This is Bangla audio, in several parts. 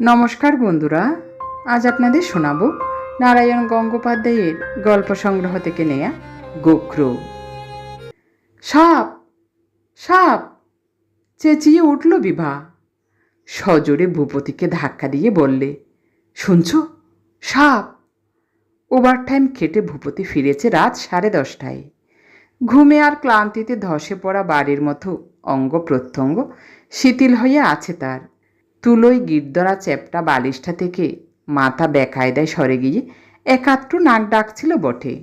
নমস্কার বন্ধুরা, আজ আপনাদের শোনাবো নারায়ণ গঙ্গোপাধ্যায়ের গল্প সংগ্রহ থেকে নেয়া গোখ্র। সাপ সাপ, চেঁচিয়ে উঠল বিভা। সজোরে ভূপতিকে ধাক্কা দিয়ে বললে, শুনছ, সাপ? ওভার টাইম খেটে ভূপতি ফিরেছে রাত সাড়ে দশটায়। ঘুমে আর ক্লান্তিতে ধসে পড়া বাড়ির মতো অঙ্গ প্রত্যঙ্গ শিথিল হয়ে আছে তার। তুলোয় গিরদরা চ্যাপটা বালিশটা থেকে মাথা বেকায়দায় সরে গিয়ে একাত্র নাক ডাকছিল বটে।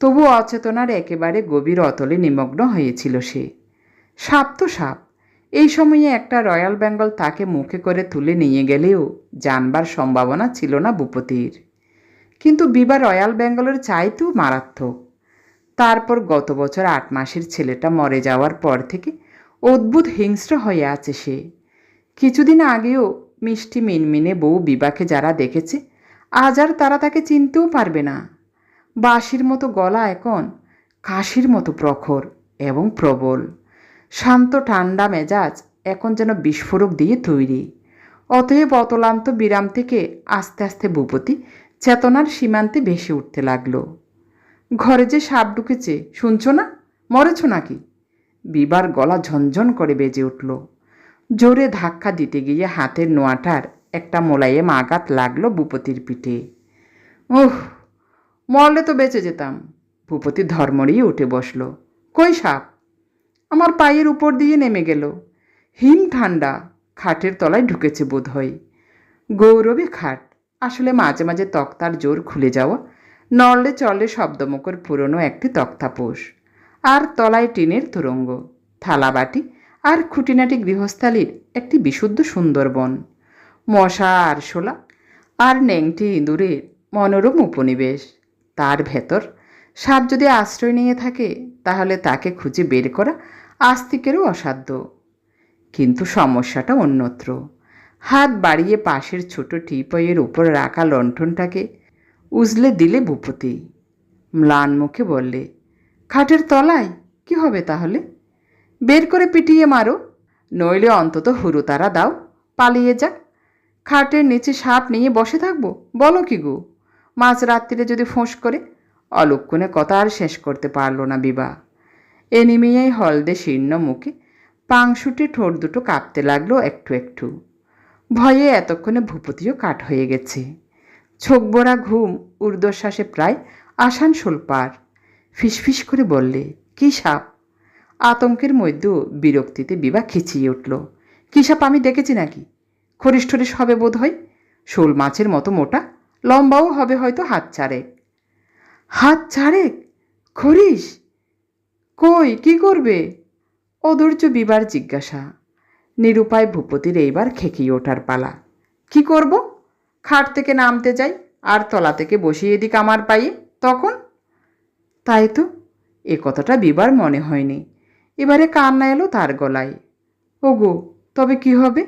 তবু অচেতনার একেবারে গভীর অতলে নিমগ্ন হয়েছিল সে। সাপ তো সাপ, এই সময়ে একটা রয়্যাল বেঙ্গল তাকে মুখে করে তুলে নিয়ে গেলেও জানবার সম্ভাবনা ছিল না ভূপতির। কিন্তু বিবা রয়্যাল বেঙ্গলের চাইতেও মারাত্মক। তারপর গত বছর আট মাসের ছেলেটা মরে যাওয়ার পর থেকে অদ্ভুত হিংস্র হয়ে আছে সে। কিছুদিন আগেও মিষ্টি মিনমিনে বউ বিবাকে যারা দেখেছে, আজ আর তারা তাকে চিনতেও পারবে না। বাঁশির মতো গলা এখন, কাশির মতো প্রখর এবং প্রবল। শান্ত ঠান্ডা মেজাজ এখন যেন বিস্ফোরক দিয়ে তৈরি। অতএব অতলান্ত বিরাম থেকে আস্তে আস্তে ভূপতি চেতনার সীমান্তে ভেসে উঠতে লাগল। ঘরে যে সাপ ঢুকেছে, শুনছ না? মরেছ নাকি? বিবার গলা ঝনঝন করে বেজে উঠল। জোরে ধাক্কা দিতে গিয়ে হাতের নোয়াটার একটা মোলায়েম আঘাত লাগল ভূপতির পিঠে। উহ, মরলে তো বেঁচে যেতাম। ভূপতি ধর্মড়িয়ে উঠে বসল। কই সাপ? আমার পায়ের উপর দিয়ে নেমে গেল। হিম ঠান্ডা, খাটের তলায় ঢুকেছে বোধ হয় গৌরবে খাট, আসলে মাঝে মাঝে তক্তার জোর খুলে যাওয়া, নড়লে চলে শব্দমুখর পুরনো একটি তক্তাপোষ। আর তলায় টিনের তুরঙ্গ, থালাবাটি আর খুঁটিনাটি গৃহস্থালির একটি বিশুদ্ধ সুন্দরবন। মশা আরশোলা আর ন্যাংটি ইঁদুরের মনোরম উপনিবেশ। তার ভেতর সাপ যদি আশ্রয় নিয়ে থাকে, তাহলে তাকে খুঁজে বের করা আস্তিকেরও অসাধ্য। কিন্তু সমস্যাটা অন্যত্র। হাত বাড়িয়ে পাশের ছোট টিপয়ের উপর রাখা লণ্ঠনটাকে উজলে দিলে ভূপতি। ম্লান মুখে বললে, খাটের তলায়, কি হবে তাহলে? বের করে পিটিয়ে মারো। নইলে অন্তত হুরুতারা দাও। পালিয়ে যাক। খাটের নিচে সাপ নিয়ে বসে থাকব? বলো কি গো? মাঝ রাত্রিরে যদি ফোঁস করে, অলক্ষণে কথা আর শেষ করতে পারল না বিবা এনিমিয়াই হলদে শীর্ণ মুখে পাংশুটে ঠোঁট দুটো কাঁপতে লাগল একটু একটু। ভয়ে এতক্ষণে ভূপতিও কাঠ হয়ে গেছে। ছোকবরা ঘুম, ঊর্ধ্বশ্বাসে প্রায় আসানসোল পার। ফিসফিস করে বললে, কি সাপ? আতঙ্কের মধ্যেও বিরক্তিতে বিভা খিচিয়ে উঠল। কী সাপ, আমি দেখেছি নাকি? খরিস টরিস হবে বোধ হয় শোল মাছের মতো মোটা, লম্বাও হবে হয়তো হাত চারেক। হাত চারেক? খরিস কই, কি করবে? অধৈর্য বিবার জিজ্ঞাসা। নিরুপায় ভূপতির এইবার খেকিয়ে ওঠার পালা। কি করব? খাট থেকে নামতে যাই, আর তলা থেকে বসিয়ে দিক আমার পায়ে, তখন? তাই তো, এ কথাটা বিবার মনে হয়নি। এবারে কান্না এলো তার গলায়। ওগো, তবে কি হবে?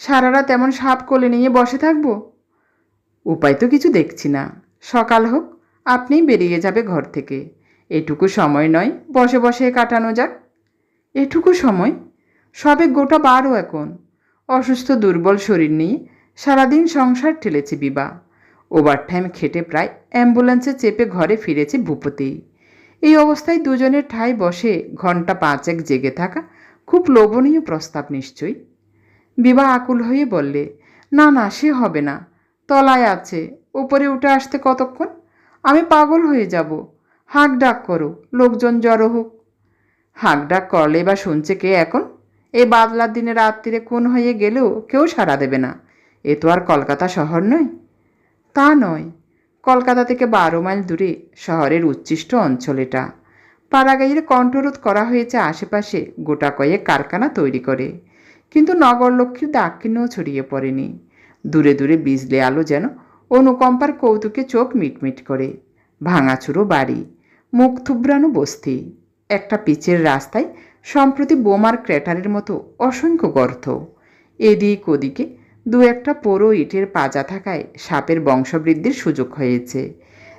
সারা রাত এমন সাপ কোলে নিয়ে বসে থাকব? উপায় তো কিছু দেখছি না। সকাল হোক, আপনিই বেরিয়ে যাবে ঘর থেকে। এটুকু সময় নয়, বসে বসে কাটানো যাক। এটুকু সময়? সবে গোটা বারো এখন। অসুস্থ, দুর্বল শরীর নিয়ে সারাদিন সংসার ঠেলেছে বিবা ওভারটাইম খেটে প্রায় অ্যাম্বুলেন্সে চেপে ঘরে ফিরেছে ভূপতি। এই অবস্থায় দুজনের ঠাই বসে ঘণ্টা পাঁচেক জেগে থাকা খুব লোভনীয় প্রস্তাব নিশ্চয়ই। বিবা আকুল হয়ে বললে, না না, সে হবে না। তলায় আছে। ওপরে উঠে আসতে কতক্ষণ? আমি পাগল হয়ে যাব। হাঁক ডাক করো, লোকজন জড়ো হোক। হাঁক ডাক করলে বা শুনছে কে এখন? এই বাদলার দিনে রাত্রিরে খুন হয়ে গেলেও কেউ সাড়া দেবে না। এ তো আর কলকাতা শহর নয়। তা নয়। কলকাতা থেকে বারো মাইল দূরে শহরের উচ্ছিষ্ট অঞ্চল এটা পাড়াগাইয়ের কণ্ঠরোধ করা হয়েছে আশেপাশে গোটা কয়েক কারখানা তৈরি করে। কিন্তু নগরলক্ষ্মীর দাক্ষিণ্যও ছড়িয়ে পড়েনি। দূরে দূরে বিজলে আলো যেন অনুকম্পার কৌতুকে চোখ মিটমিট করে। ভাঙাচুরো বাড়ি, মুখ থুবড়ানো বস্তি, একটা পিচের রাস্তায় সম্প্রতি বোমার ক্র্যাটারের মতো অসংখ্য গর্ত। এদিক ওদিকে দু একটা পোড়ো ইটের পাজা থাকায় সাপের বংশবৃদ্ধির সুযোগ হয়েছে।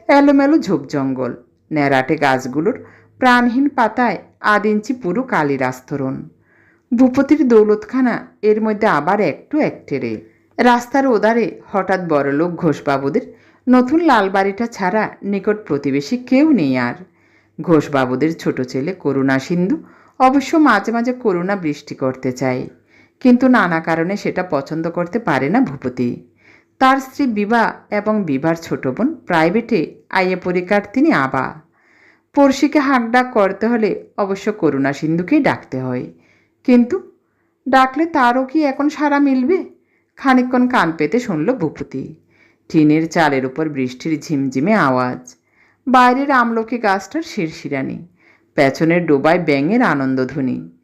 এলোমেলো ঝোপ জঙ্গল, ন্যাড়াটে গাছগুলোর প্রাণহীন পাতায় আধ ইঞ্চি পুরো কালির আস্তরণ। ভূপতির দৌলতখানা এর মধ্যে আবার একটু একটেরে। রাস্তার ওদারে হঠাৎ বড়লোক ঘোষবাবুদের নতুন লাল বাড়িটা ছাড়া নিকট প্রতিবেশী কেউ নেই আর। ঘোষবাবুদের ছোট ছেলে করুণা সিন্ধু অবশ্য মাঝে মাঝে করুণা বৃষ্টি করতে চায়। কিন্তু নানা কারণে সেটা পছন্দ করতে পারে না ভূপতি। তার স্ত্রী বিভা এবং বিভার ছোট বোন প্রাইভেটে আইয়ে পরীক্ষার তিনি আবা। পড়শিকে হাঁকডাক করতে হলে অবশ্য করুণা সিন্ধুকেই ডাকতে হয়। কিন্তু ডাকলে তারও কি এখন সারা মিলবে? খানিকক্ষণ কান পেতে শুনল ভূপতি। টিনের চালের উপর বৃষ্টির ঝিমঝিমে আওয়াজ। বাইরের আমলকি গাছটার শিরশিরানি। পেছনের ডোবায় ব্যাঙের আনন্দধ্বনি।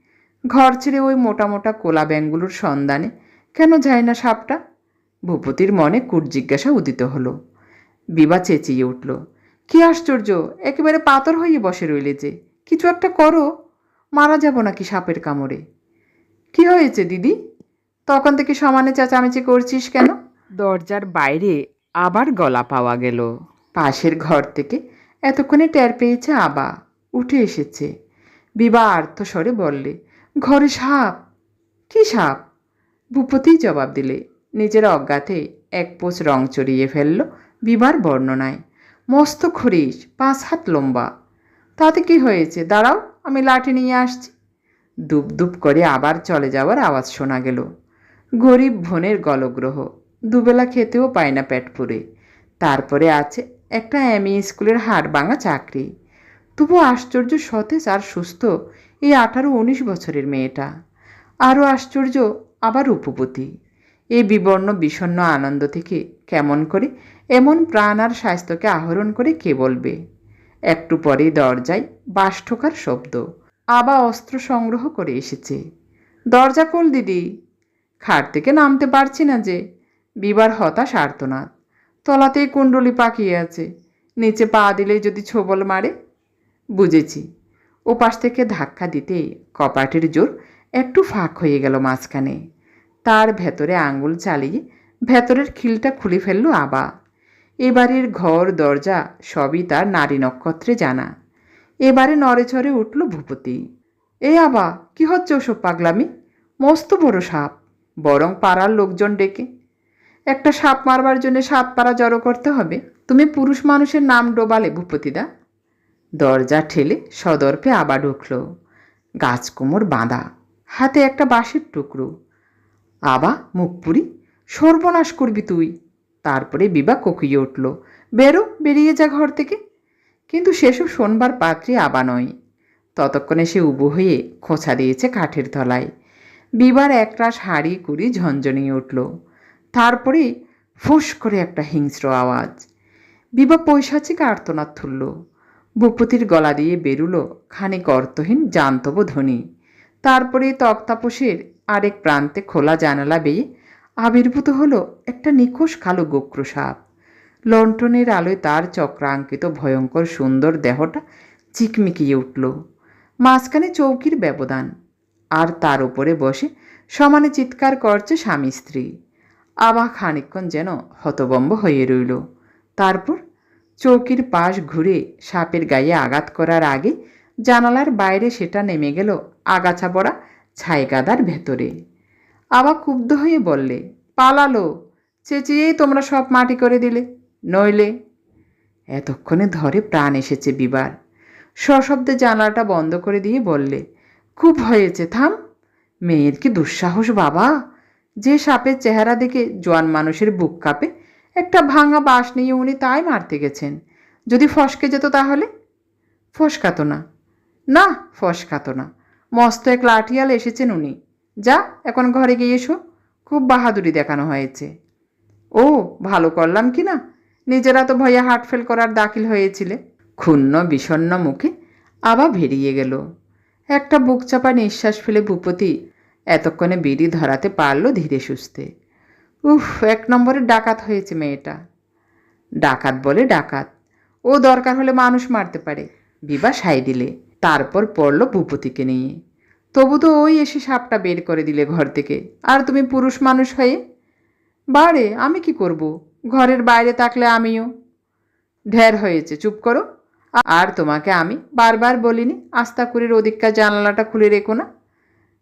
ঘর ছেড়ে ওই মোটা মোটা কোলা ব্যাঙগুলোর সন্ধানে। কেন যায় না সাপটা? ভূপতির মনে কুট জিজ্ঞাসা উদিত হলো। বিবা চেঁচিয়ে উঠল কি আশ্চর্য একেবারে পাথর হয়ে বসে রইলে যে কিছু একটা করো মারা যাব নাকি সাপের কামড়ে? কি হয়েছে দিদি? তখন থেকে সমানে চেঁচামেচি করছিস কেন? দরজার বাইরে আবার গলা পাওয়া গেল। পাশের ঘর থেকে এতক্ষণে টের পেয়েছে আবা উঠে এসেছে। বিবা আর্থস্বরে বললে ঘরে সাপ। কি সাপ? ভূপতিই জবাব দিলে, নিজের অজ্ঞাতে এক পোচ রং চড়িয়ে ফেলল বিবার বর্ণনায়। মস্ত খরিস পাঁচ হাত লম্বা। তাতে কি হয়েছে? দাঁড়াও, আমি লাঠি নিয়ে আসছি। দুপ দুপ করে আবার চলে যাওয়ার আওয়াজ শোনা গেল। গরিব ভনের গলগ্রহ, দুবেলা খেতেও পায় না পেট পুরে। তারপরে আছে একটা এমই স্কুলের হাড় ভাঙা চাকরি। তবু আশ্চর্য, সতেজ আর সুস্থ এই আঠারো উনিশ বছরের মেয়েটা। আরও আশ্চর্য, আবার উপপতি এই বিবর্ণ, বিষণ্ণ আনন্দ থেকে কেমন করে, এমন প্রাণ আর স্বাস্থ্যকে আহরণ করে কে বলবে? একটু পরেই দরজায় বাস ঠোকার শব্দ। আবা অস্ত্র সংগ্রহ করে এসেছে। দরজা খোল, দিদি। খাট থেকে নামতে পারছি না যে। বিবার হতাশ আর্তনাদ। তলাতেই কুণ্ডলি পাকিয়ে আছে। নিচে পা দিলেই যদি ছোবল মারে। বুঝেছি। ওপাশ থেকে ধাক্কা দিতে কপাটের জোর একটু ফাঁক হয়ে গেল মাঝখানে। তার ভেতরে আঙুল চালিয়ে ভেতরের খিলটা খুলে ফেলল আবা। এবারের ঘর, দরজা সবই তার নারী নক্ষত্রে জানা। এবারে নড়েচড়ে উঠল ভূপতি। এ আবা, কি হচ্ছে ওসব পাগলামি? মস্ত বড় সাপ। বরং পাড়ার লোকজন ডেকে। একটা সাপ মারবার জন্য সাপ পাড়া জড়ো করতে হবে। তুমি পুরুষ মানুষের নাম ডোবালে ভূপতিদা। দরজা ঠেলে সদর্পে আবার ঢুকল। গাছকুমোর বাঁধা, হাতে একটা বাঁশের টুকরো। আবা, মুখপুরি, সর্বনাশ করবি তুই। তারপরে বিবা কোকিয়ে উঠল, বেরো, বেরিয়ে যা ঘর থেকে। কিন্তু সেসব শোনবার পাত্রী আবা নয়। ততক্ষণে সে উবু হয়ে খোঁচা দিয়েছে কাঠের তলায়। বিবার একরাশ হাড়ি কুড়ি ঝনঝনিয়ে উঠল। তারপরে ফুস করে একটা হিংস্র আওয়াজ। বিবা পৈশাচিক আর্তনাদ তুলল। ভূপতির গলা দিয়ে বেরুলো খানিক অর্থহীন জান্তব ধ্বনি। তারপরে তক্তাপোষের আরেক প্রান্তে খোলা জানালা বেয়ে আবির্ভূত হলো একটা নিখোশ কালো গোক্র সাপ লণ্ঠনের আলোয় তার চক্রাঙ্কিত ভয়ঙ্কর সুন্দর দেহটা চিকমিকিয়ে উঠল। মাঝখানে চৌকির ব্যবধান। আর তার উপরে বসে সমানে চিৎকার করছে স্বামী স্ত্রী। আবা খানিকক্ষণ যেন হতবম্ব হয়ে রইল। তারপর চৌকির পাশ ঘুরে সাপের গায়ে আঘাত করার আগে জানালার বাইরে সেটা নেমে গেল আগাছা পড়া ছাইগাদার ভেতরে। আবা ক্ষুব্ধ হয়ে বললে, পালালো, চেঁচিয়েই তোমরা সব মাটি করে দিলে, নইলে? এতক্ষণে ধরে প্রাণ এসেছে বিবার। সশব্দে জানালাটা বন্ধ করে দিয়ে বললে, খুব হয়েছে, থাম। মেয়ের কি দুঃসাহস বাবা? যে সাপের চেহারা দেখে জোয়ান মানুষের বুক কাঁপে একটা ভাঙা বাঁশ নিয়ে উনি তাই মারতে গেছেন। যদি ফসকে যেত তাহলে? ফসকাতো না। না, ফসকাতো না। মস্ত এক লাঠিয়াল এসেছেন উনি। যা, এখন ঘরে গিয়ে এসো। খুব বাহাদুরি দেখানো হয়েছে। ও, ভালো করলাম কি না? নিজেরা তো ভয়ে হার্টফেল করার দাখিল হয়েছিলে। ক্ষুণ্ণ, বিষণ্ণ মুখে আবার ভেরিয়ে গেল। একটা বুক চাপা নিঃশ্বাস ফেলে ভূপতি এতক্ষণে বিড়ি ধরাতে পারল ধীরে সুস্থে। উফ, এক নম্বরে ডাকাত হয়েছে মেয়েটা। ডাকাত বলে ডাকাত। ও দরকার হলে মানুষ মারতে পারে। বিবা সাই দিলে। তারপর পড়ল ভূপতিকে নিয়ে। তবু তো ওই এসে সাপটা বের করে দিলে ঘর থেকে। আর তুমি পুরুষ মানুষ হয়ে? বাড়ে, আমি কি করব? ঘরের বাইরে থাকলে আমিও। ঢের হয়েছে, চুপ করো। আর তোমাকে আমি বারবার বলিনি, আস্তাকুরির ওদিককার জানালাটা খুলে রেখো না।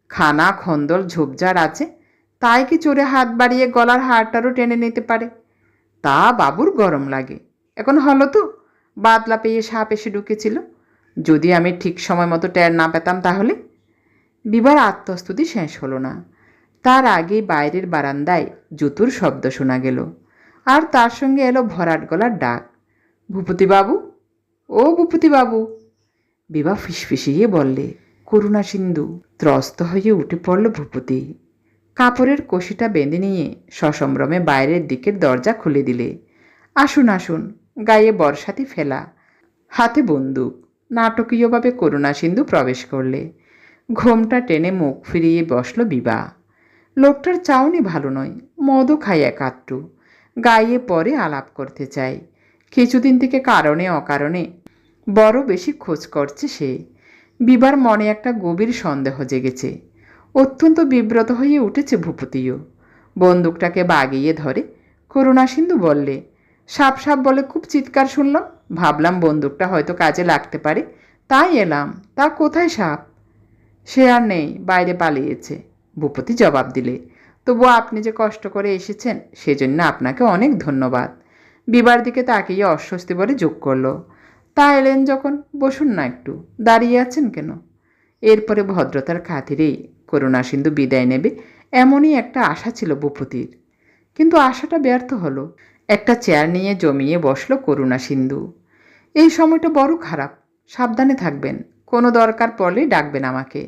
খানা, খন্দল, ঝোপঝাড় আছে। তাই কি চোরে হাত বাড়িয়ে গলার হাড়টারও টেনে নিতে পারে? তা বাবুর গরম লাগে। এখন হলো তো, বাদলা পেয়ে সাপ এসে ঢুকেছিল। যদি আমি ঠিক সময় মতো টের না পেতাম তাহলে? বিবার আত্মস্তুতি শেষ হলো না। তার আগে বাইরের বারান্দায় জুতুর শব্দ শোনা গেল। আর তার সঙ্গে এলো ভরাট গলার ডাক। ভূপতিবাবু? ও ভূপতিবাবু! বিভা ফিসফিসিয়ে বললে, করুণা সিন্ধু, ত্রস্ত হয়ে উঠে পড়ল ভূপতি। কাপড়ের কষিটা বেঁধে নিয়ে সসম্ভ্রমে বাইরের দিকের দরজা খুলে দিলে। আসুন আসুন, গায়ে বর্ষাতি ফেলা। হাতে বন্দুক, নাটকীয়ভাবে করুণা সিন্ধু প্রবেশ করলে। ঘোমটা টেনে মুখ ফিরিয়ে বসল বিবা লোকটার চাউনি ভালো নয়, মদও খায় একাত্তু গায়ে পরে আলাপ করতে চাই কিছুদিন থেকে কারণে অকারণে বড় বেশি খোঁজ করছে সে। বিবার মনে একটা গভীর সন্দেহ জেগেছে। অত্যন্ত বিব্রত হয়ে উঠেছে ভূপতিও। বন্দুকটাকে বাগিয়ে ধরে করুণা সিন্ধু বললে, সাপ সাপ বলে খুব চিৎকার শুনলাম, ভাবলাম বন্দুকটা হয়তো কাজে লাগতে পারে। তাই এলাম, তা কোথায় সাপ? সে আর নেই, বাইরে পালিয়েছে। ভূপতি জবাব দিলে, তবু আপনি যে কষ্ট করে এসেছেন, সেজন্য আপনাকে অনেক ধন্যবাদ। বিবার দিকে তাকিয়ে অস্বস্তি বলে যোগ করল, তা এলেন যখন, বসুন না একটু, দাঁড়িয়ে আছেন কেন? এরপরে ভদ্রতার খাতিরেই করুণা সিন্ধু বিদায় নেবে, এমনই একটা আশা ছিল ভূপতির। কিন্তু আশাটা ব্যর্থ হলো। একটা চেয়ার নিয়ে জমিয়ে বসল করুণা সিন্ধু। এই সময়টা বড় খারাপ, সাবধানে থাকবেন, কোনো দরকার পড়লেই ডাকবেন আমাকে।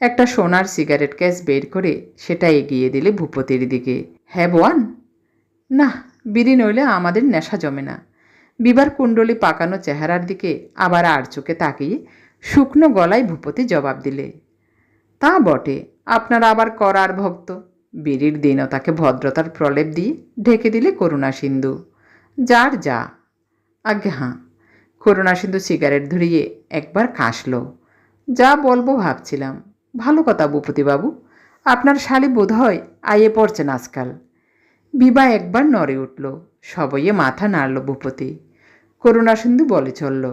একটা সোনার সিগারেট ক্যাস বের করে সেটা এগিয়ে দিলে ভূপতির দিকে। হ্যাঁ বোয়ান? না, বিড়ি নইলে আমাদের নেশা জমে না। বিবার কুণ্ডলি পাকানো চেহারার দিকে আবার আর চোখে তাকিয়ে শুকনো গলায় ভূপতি জবাব দিলে তা বটে, আপনারা আবার করার ভক্ত। বিড়ির দীনতাকে ভদ্রতার প্রলেপ দিয়ে ঢেকে দিলে করুণা সিন্ধু। যার যা। আজ্ঞে হাঁ, করুণা সিন্ধু সিগারেট ধরিয়ে একবার কাশলো। যা বলব ভাবছিলাম। ভালো কথা ভূপতিবাবু, আপনার শালি বোধ হয় আইয়ে পড়ছেন আজকাল। বিবা একবার নড়ে উঠল, সবইয়ে মাথা নাড়ল ভূপতি। করুণা সিন্ধু বলে চলল,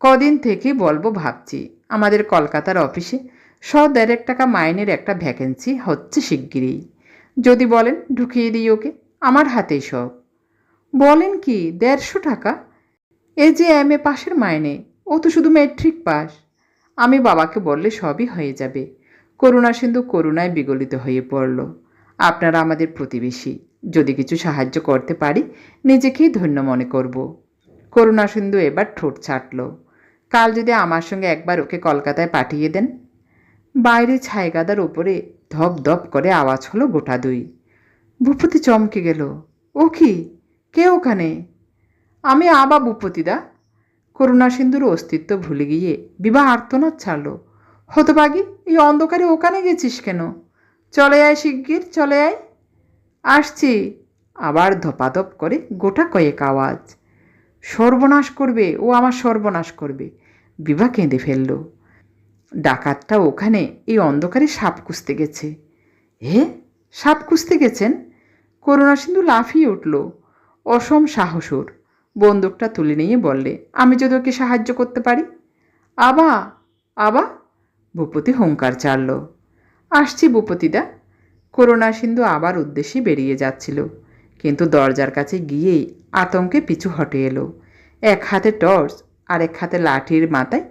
কদিন থেকে বলব ভাবছি, আমাদের কলকাতার অফিসে শ দেড়েক টাকা মাইনের একটা ভ্যাকেন্সি হচ্ছে শিগগিরই। যদি বলেন, ঢুকিয়ে দিই ওকে, আমার হাতেই সব। বলেন কি, দেড়শো টাকা? এ যে এম এ পাশের মাইনে, ও তো শুধু মেট্রিক পাস। আমি বাবাকে বললে সবই হয়ে যাবে। করুণা সিন্ধু করুণায় বিগলিত হয়ে পড়ল। আপনারা আমাদের প্রতিবেশী, যদি কিছু সাহায্য করতে পারি, নিজেকেই ধন্য মনে করব। করুণা সিন্ধু এবার ঠোঁট ছাটল। কাল যদি আমার সঙ্গে একবার ওকে কলকাতায় পাঠিয়ে দেন বাইরে ছাইগাদার ওপরে ধপ ধপ করে আওয়াজ হলো গোটা দুই। ভূপতি চমকে গেল, ও কি? কে ওখানে? আমি আবা ভূপতিদা করুণা সিন্ধুর অস্তিত্ব ভুলে গিয়ে বিবাহ আর্তনাদ ছাড়ল হতবাগি এই অন্ধকারে ওখানে গেছিস কেন? চলে আয় শিগগির, চলে আয়। আসছি। আবার ধপাধপ করে গোটা কয়েক আওয়াজ। সর্বনাশ করবে, ও আমার সর্বনাশ করবে। বিভা কেঁদে ফেলল। ডাকাতটা ওখানে এই অন্ধকারে সাপ কুঁচতে গেছে। হে সাপ কুঁচতে গেছেন? করুণা সিন্ধু লাফিয়ে উঠল। অসম সাহসুর। বন্দুকটা তুলে নিয়ে বললে, আমি যদি ওকে সাহায্য করতে পারি? আবা আবা? ভূপতি হুঙ্কার চাড়ল। আসছি ভূপতিদা। করুণা সিন্ধু আবার উদ্দেশ্যে বেরিয়ে যাচ্ছিল। কিন্তু দরজার কাছে গিয়েই আতঙ্কে পিছু হটে এলো। এক হাতে টর্চ আর এক হাতে লাঠির মাথায়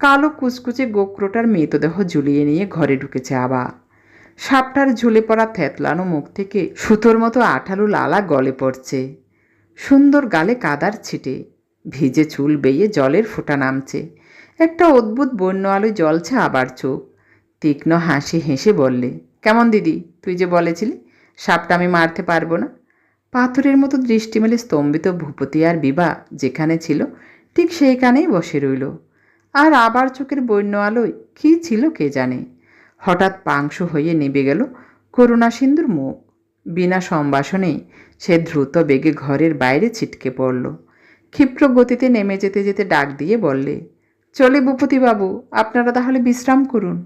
কালো কুচকুচে গোক্রোটার মৃতদেহ ঝুলিয়ে নিয়ে ঘরে ঢুকেছে আবা। সাপটার ঝুলে পড়া থেতলানো মুখ থেকে সুতোর মতো আঠালো লালা গলে পড়ছে। সুন্দর গালে কাদার ছিটে, ভিজে চুল বেয়ে জলের ফোঁটা নামছে। একটা অদ্ভুত বন্য আলোয় জ্বলছে আবার চোখ। তীক্ষ্ণ হাসি হেসে বললে, কেমন দিদি, তুই যে বলেছিলি, সাপটা আমি মারতে পারব না? পাথরের মতো দৃষ্টি মেলে স্তম্ভিত ভূপতি আর বিভা যেখানে ছিল, ঠিক সেইখানেই বসে রইল। আর আবার চোখের বন্য আলোয় কী ছিল কে জানে? হঠাৎ পাংশু হয়ে নেবে গেল করুণা সিন্ধুর মুখ। বিনা সম্ভাষণে সে দ্রুত বেগে ঘরের বাইরে ছিটকে পড়ল। ক্ষিপ্র গতিতে নেমে যেতে যেতে ডাক দিয়ে বললে, চলে ভূপতিবাবু, আপনারা তাহলে বিশ্রাম করুন।